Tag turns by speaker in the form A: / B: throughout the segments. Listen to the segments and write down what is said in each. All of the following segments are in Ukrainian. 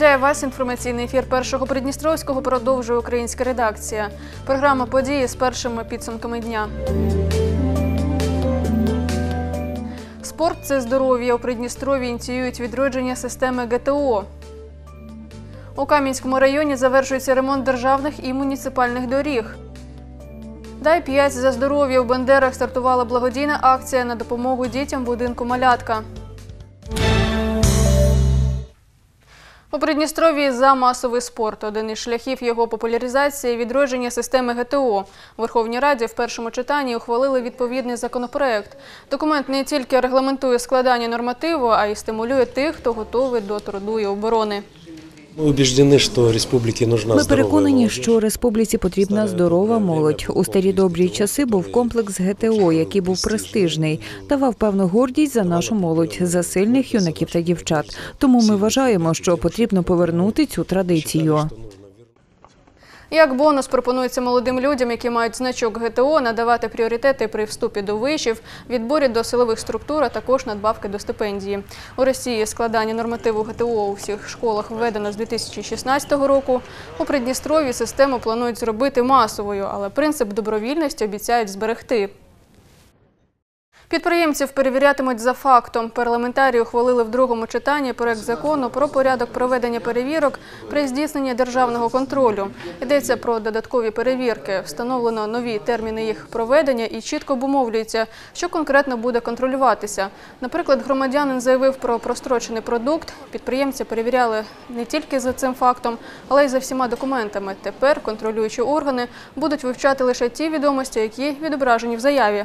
A: Вітаю вас. Інформаційний ефір першого Придністровського продовжує українська редакція. Програма події з першими підсумками дня. Спорт це здоров'я. У Придністрові ініціюють відродження системи ГТО. У Кам'янському районі завершується ремонт державних і муніципальних доріг. Дай 5 за здоров'я у Бендерах стартувала благодійна акція на допомогу дітям будинку Малятка. У Придністров'ї за масовий спорт. Один із шляхів його популяризації – відродження системи ГТО. У Верховній Раді в першому читанні ухвалили відповідний законопроект. Документ не тільки регламентує складання нормативу, а й стимулює тих, хто готовий до труду і оборони.
B: Мы убеждены, республіки нужна
C: Ми переконані, що республіці потрібна здорова молодь. У старі добрі часи був комплекс ГТО, який був престижний, давав певну гордість за нашу молодь, за сильних юнаків та дівчат. Тому ми вважаємо, що потрібно повернути цю традицію.
A: Як бонус пропонується молодим людям, які мають значок ГТО, надавати пріоритети при вступі до вишів, відборі до силових структур, а також надбавки до стипендії. У Росії складання нормативу ГТО у всіх школах введено з 2016 року. У Придністрові систему планують зробити масовою, але принцип добровільності обіцяють зберегти. Підприємців перевірятимуть за фактом. Парламентарі ухвалили в другому читанні проект закону про порядок проведення перевірок при здійсненні державного контролю. Йдеться про додаткові перевірки. Встановлено нові терміни їх проведення і чітко обумовлюється, що конкретно буде контролюватися. Наприклад, громадянин заявив про прострочений продукт. Підприємці перевіряли не тільки за цим фактом, але й за всіма документами. Тепер контролюючі органи будуть вивчати лише ті відомості, які відображені в заяві.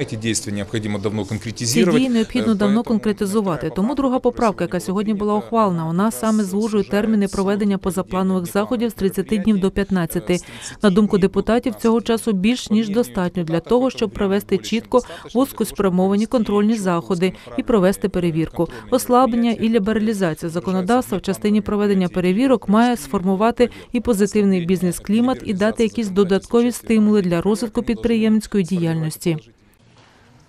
D: Эти действия необходимо давно
E: Ці
D: конкретизировать.
E: дії необхідно
D: Э,
E: давно
D: поэтому
E: конкретизувати.
D: такая
E: Тому друга поправка, яка сьогодні була ухвалена, вона саме звужує терміни проведення позапланових заходів з 30 днів до 15. На думку депутатів, цього часу більш ніж достатньо для того, щоб провести чітко вузькоспрямовані контрольні заходи і провести перевірку. Ослаблення і лібералізація законодавства в частині проведення перевірок має сформувати і позитивний бізнес-клімат, і дати якісь додаткові стимули для розвитку підприємницької діяльності.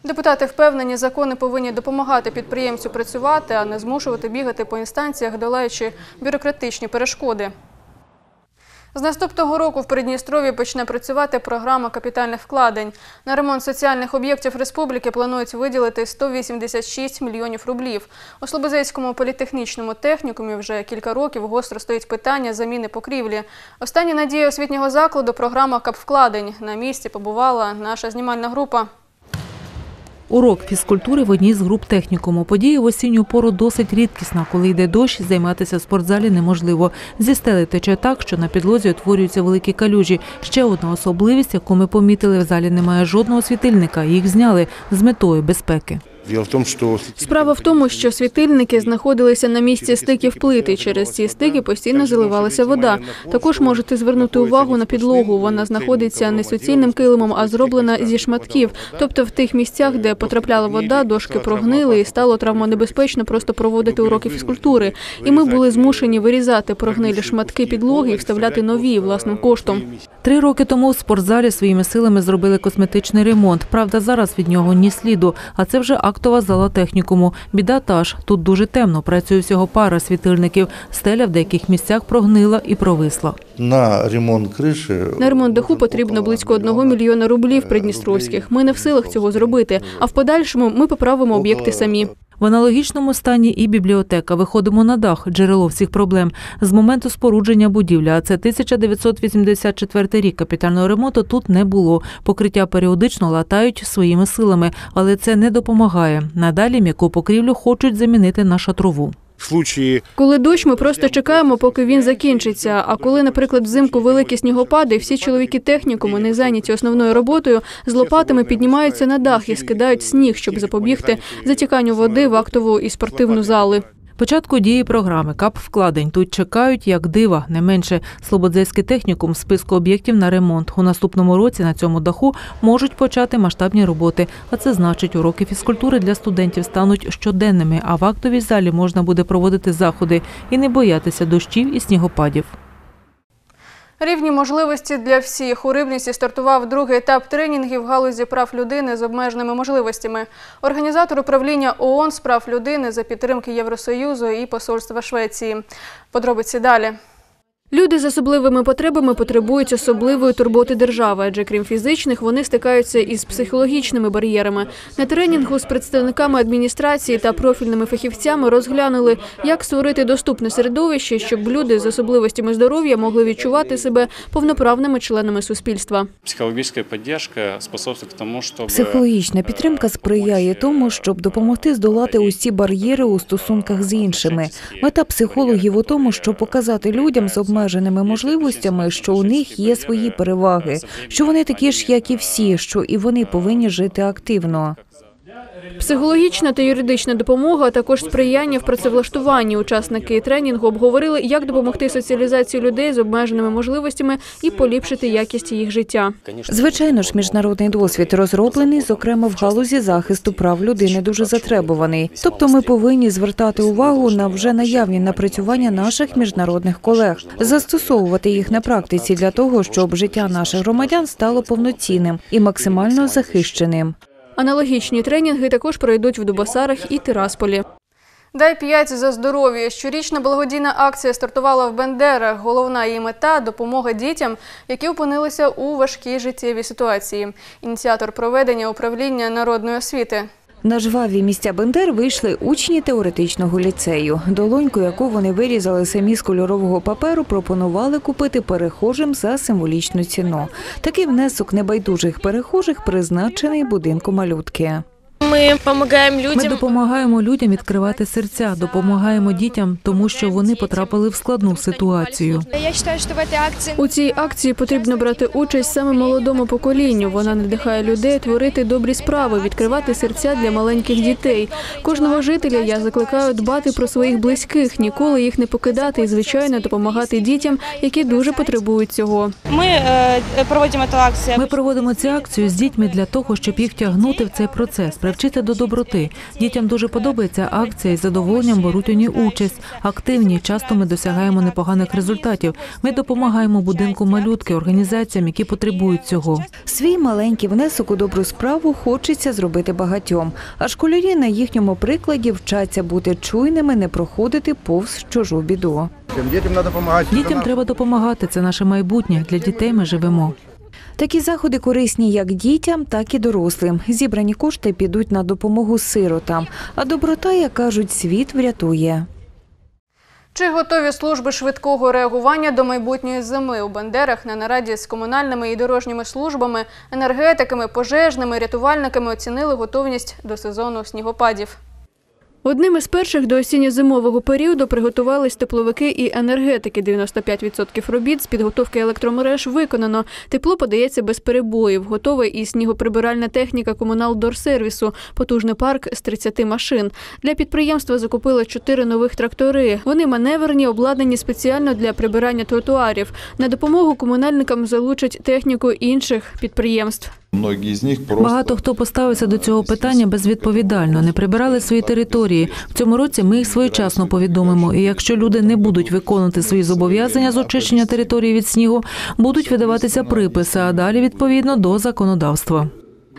A: Депутати впевнені, закони повинні допомагати підприємцю працювати, а не змушувати бігати по інстанціях, долаючи бюрократичні перешкоди. З наступного року в Придністрові почне працювати програма капітальних вкладень. На ремонт соціальних об'єктів республіки планують виділити 186 мільйонів рублів. У Слободзейському політехнічному технікумі вже кілька років гостро стоїть питання заміни покрівлі. Остання надія освітнього закладу – програма капвкладень. На місці побувала наша знімальна група.
E: Урок фізкультури в одній з груп технікуму. Події в осінню пору досить рідкісна. Коли йде дощ, займатися в спортзалі неможливо. Зі стели тече так, що на підлозі утворюються великі калюжі. Ще одна особливість, яку ми помітили, в залі немає жодного світильника. Їх зняли з метою безпеки.
A: Справа в тому, що світильники знаходилися на місці стиків плити. Через ці стики постійно заливалася вода. Також можете звернути увагу на підлогу. Вона знаходиться не суцільним килимом, а зроблена зі шматків. Тобто в тих місцях, де потрапляла вода, дошки прогнили і стало травмонебезпечно просто проводити уроки фізкультури. І ми були змушені вирізати прогнилі шматки підлоги і вставляти нові власним коштом.
E: Три роки тому в спортзалі своїми силами зробили косметичний ремонт. Правда, зараз від нього ні сліду. А це вже актова зала технікуму. Біда та ж. Тут дуже темно. Працює всього пара світильників. Стеля в деяких місцях прогнила і провисла.
F: на ремонт криші
A: На ремонт даху потрібно близько одного мільйона рублів придністровських. Ми не в силах цього зробити. А в подальшому ми поправимо об'єкти самі.
E: В аналогічному стані і бібліотека. Виходимо на дах, джерело всіх проблем. З моменту спорудження будівлі, а це 1984 рік капітального ремонту тут не було. Покриття періодично латають своїми силами, але це не допомагає. Надалі м'яку покрівлю хочуть замінити на шатрову.
F: В случае
A: Коли дощ, ми просто чекаємо, поки він закінчиться. А коли, наприклад, взимку великі снігопади, всі чоловіки технікуму, не зайняті основною роботою, з лопатами піднімаються на дах і скидають сніг, щоб запобігти затіканню води в актову і спортивну зали.
E: Початку дії програми КАП вкладень тут чекають як дива, не менше Слободзейський технікум в списку об'єктів на ремонт. У наступному році на цьому даху можуть почати масштабні роботи. А це значить, уроки фізкультури для студентів стануть щоденними, а в актовій залі можна буде проводити заходи і не боятися дощів і снігопадів.
A: Рівні можливості для всіх. У Рибниці стартував другий етап тренінгів галузі прав людини з обмеженими можливостями. Організатор управління ООН з прав людини за підтримки Євросоюзу і посольства Швеції. Подробиці далі. Люди з особливими потребами потребують особливої турботи держави, адже крім фізичних, вони стикаються із психологічними бар'єрами. На тренінгу з представниками адміністрації та профільними фахівцями розглянули, як створити доступне середовище, щоб люди з особливостями здоров'я могли відчувати себе повноправними членами суспільства.
G: Психологическая поддержка способствует тому, чтобы...
C: Психологічна підтримка сприяє тому, щоб допомогти здолати усі бар'єри у стосунках з іншими. Мета психологів у тому, щоб показати людям з обмеженими можливостями, що у них є свої переваги, що вони такі ж, як і всі, що і вони повинні жити активно.
A: Психологічна та юридична допомога, а також сприяння в працевлаштуванні. Учасники тренінгу обговорили, як допомогти соціалізації людей з обмеженими можливостями і поліпшити якість їх життя.
C: Звичайно ж, міжнародний досвід розроблений, зокрема в галузі захисту прав людини, дуже затребуваний. Тобто, ми повинні звертати увагу на вже наявні напрацювання наших міжнародних колег, застосовувати їх на практиці для того, щоб життя наших громадян стало повноцінним і максимально захищеним.
A: Аналогічні тренінги також пройдуть в Дубосарах і Тирасполі. Дай п'ять за здоров'я. Щорічна благодійна акція стартувала в Бендерах. Головна її мета допомога дітям, які опинилися у важкій життєвій ситуації. Ініціатор проведення управління народної освіти.
C: На жваві місця Бендер вийшли учні теоретичного ліцею. Долоньку, яку вони вирізали самі з кольорового паперу, пропонували купити перехожим за символічну ціну. Такий внесок небайдужих перехожих призначений будинку малютки
H: Мы помогаем
E: Ми
H: людям.
E: допомагаємо людям відкривати серця, допомагаємо дітям, тому що вони потрапили в складну ситуацію.
H: Я считаю, что в этой акции
A: У цій акції потрібно брати участь саме молодому поколінню. Вона надихає людей творити добрі справи, відкривати серця для маленьких дітей. Кожного жителя я закликаю дбати про своїх близьких, ніколи їх не покидати і, звичайно, допомагати дітям, які дуже потребують цього.
H: мы э, проводим эту акцию.
E: Ми проводимо цю акцію з дітьми для того, щоб їх тягнути в цей процес, привчити до доброти. Дітям дуже подобається акція і з задоволенням беруть у ній участь. Активні, часто ми досягаємо непоганих результатів. Ми допомагаємо будинку малютки, організаціям, які потребують цього.
C: Свій маленький внесок у добру справу хочеться зробити багатьом. А школярі на їхньому прикладі вчаться бути чуйними, не проходити повз чужу біду.
F: Детям надо помогать.
E: Дітям треба допомагати. Це наше майбутнє. Для дітей ми живемо.
C: Такі заходи корисні як дітям, так і дорослим. Зібрані кошти підуть на допомогу сиротам. А доброта, як кажуть, світ врятує.
A: Чи готові служби швидкого реагування до майбутньої зими у Бандерах на нараді з комунальними і дорожніми службами, енергетиками, пожежними, рятувальниками оцінили готовність до сезону снігопадів. Одним із перших до осінньо-зимового періоду приготувались тепловики і енергетики. 95% робіт з підготовки електромереж виконано. Тепло подається без перебоїв. Готова і снігоприбиральна техніка комуналдорсервісу, потужний парк з 30 машин. Для підприємства закупили чотири нових трактори. Вони маневрені, обладнані спеціально для прибирання тротуарів. На допомогу комунальникам залучать техніку інших підприємств.
E: Багато хто поставився до цього питання безвідповідально, не прибирали свої території. В цьому році ми їх своєчасно повідомимо. І якщо люди не будуть виконувати свої зобов'язання з очищення території від снігу, будуть видаватися приписи, а далі відповідно до законодавства.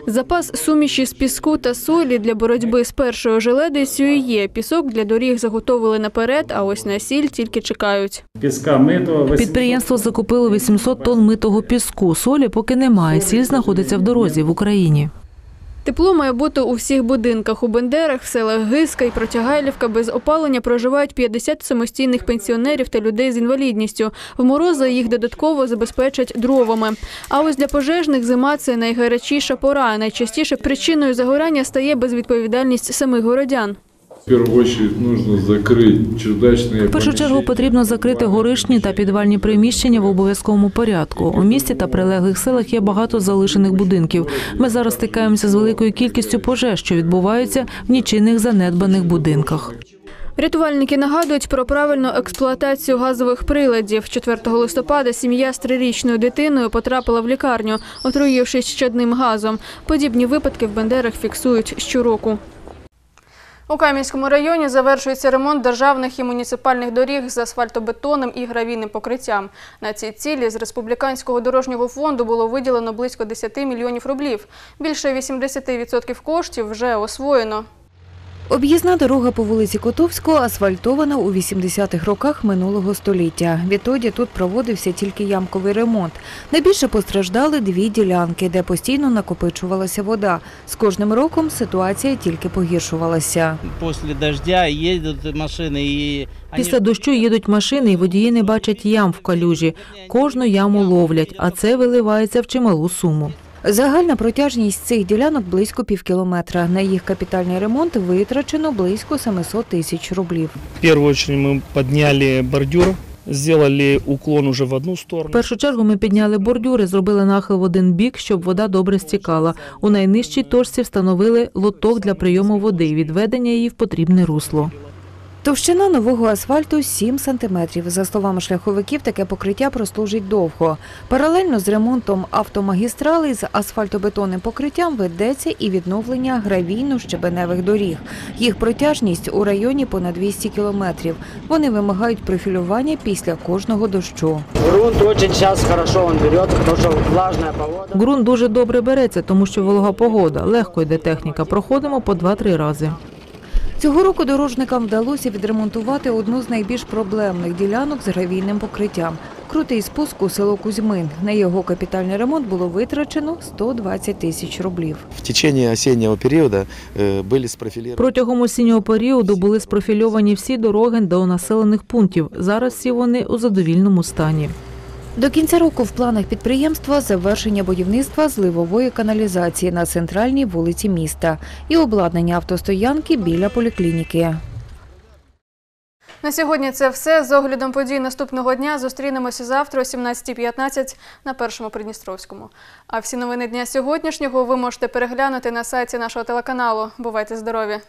A: Запас суміші з піску та солі для боротьби з першою желедицею є. Пісок для доріг заготовили наперед, а ось на сіль тільки чекають.
I: Піска митого
E: Підприємство закупило 800 тонн митого піску. Солі поки немає. Сіль знаходиться в дорозі в Україні.
A: Тепло має бути у всіх будинках. У Бендерах, в селах Гиска і Протягайлівка без опалення проживають 50 самостійних пенсіонерів та людей з інвалідністю. В морози їх додатково забезпечать дровами. А ось для пожежних зима це найгарячіша пора. Найчастіше причиною загорання стає безвідповідальність самих городян.
E: В першу чергу потрібно закрити горишні та підвальні приміщення в обов'язковому порядку. У місті та прилеглих селах є багато залишених будинків. Ми зараз стикаємося з великою кількістю пожеж, що відбуваються в нічийних занедбаних будинках.
A: Рятувальники нагадують про правильну експлуатацію газових приладів. 4 листопада сім'я з трирічною дитиною потрапила в лікарню, отруївшись щодним газом. Подібні випадки в Бендерах фіксують щороку. У Кам'янському районі завершується ремонт державних і муніципальних доріг з асфальтобетонним і гравійним покриттям. На ці цілі з республіканського дорожнього фонду було виділено близько 10 мільйонів рублів. Більше 80% коштів вже освоєно.
C: Об'їзна дорога по вулиці Котовського асфальтована у 80-х роках минулого століття. Відтоді тут проводився тільки ямковий ремонт. Найбільше постраждали дві ділянки, де постійно накопичувалася вода. З кожним роком ситуація тільки погіршувалася.
I: После дождя едут машины и... они
E: Після дощу їдуть машини, і водії не бачать ям в калюжі. Кожну яму ловлять, а це виливається в чималу суму.
C: Загальна протяжність цих ділянок близько півкілометра. На їх капітальний ремонт витрачено близько 700 тисяч рублів.
J: В первую очередь мы подняли бордюр, сделали уклон уже в одну
E: В
J: сторону.
E: першу чергу ми підняли бордюри, зробили нахил в один бік, щоб вода добре стікала. У найнижчій точці встановили лоток для прийому води і відведення її в потрібне русло.
C: Товщина нового асфальту 7 сантиметрів. За словами шляховиків, таке покриття прослужить довго. Паралельно з ремонтом автомагістрали з асфальтобетонним покриттям ведеться і відновлення гравійно-щебеневих доріг. Їх протяжність у районі понад 200 кілометрів. Вони вимагають профілювання після кожного дощу.
I: Грунт очень сейчас хорошо он берет, потому что влажная погода.
E: Ґрунт дуже добре береться, тому що волога погода. Легко йде техніка. Проходимо по 2-3 рази.
C: Цього року дорожникам вдалося відремонтувати одну з найбільш проблемних ділянок з гравійним покриттям. Крутий спуск у село Кузьмин. На його капітальний ремонт було витрачено 120 тисяч рублів.
B: В течение осеннего периода э, были спрофилированы
E: Протягом осіннього періоду були спрофільовані всі дороги до населених пунктів. Зараз всі вони у задовільному стані.
C: До кінця року в планах підприємства завершення будівництва зливової каналізації на центральній вулиці міста і обладнання автостоянки біля поліклініки.
A: На сьогодні це все. З оглядом подій наступного дня зустрінемося завтра о 17.15 на Першому Придністровському. А всі новини дня сьогоднішнього ви можете переглянути на сайті нашого телеканалу. Бувайте здорові!